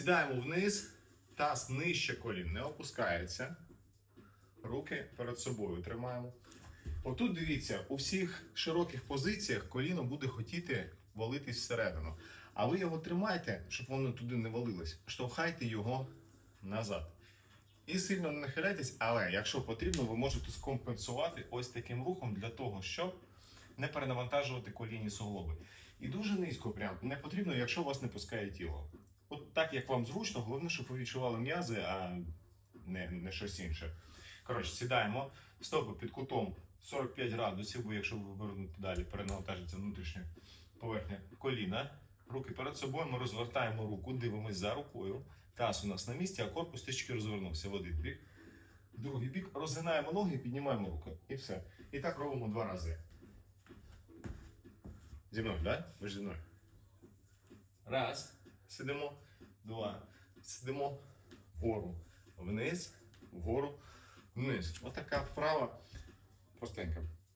Сідаємо вниз, таз нижче колін, не опускається. Руки перед собою тримаємо. Отут дивіться, у всіх широких позиціях коліно буде хотіти валитись всередину. А ви його тримайте, щоб воно туди не валилось. Штовхайте його назад. І сильно не нахиляйтесь, але якщо потрібно, ви можете скомпенсувати ось таким рухом для того, щоб не перенавантажувати колінні суглоби. І дуже низько прям не потрібно, якщо вас не пускає тіло. От так, як вам зручно, головне, щоб ви відчували м'язи, а не, не щось інше. Коротше, сідаємо, стопи під кутом 45 градусів, бо якщо ви вивернути далі, перенавантажиться внутрішня поверхня коліна. Руки перед собою, ми розвертаємо руку, дивимось за рукою. Таз у нас на місці, а корпус трішки розвернувся в один бік. Другий бік розгинаємо ноги піднімаємо руки. І все. І так робимо два рази. Зі мною, так? Да? Ви ж зі мною. Раз. Сидимо. Два. Сидимо. Вгору. Вниз. Вгору. Вниз. Отака вправа. Простенька.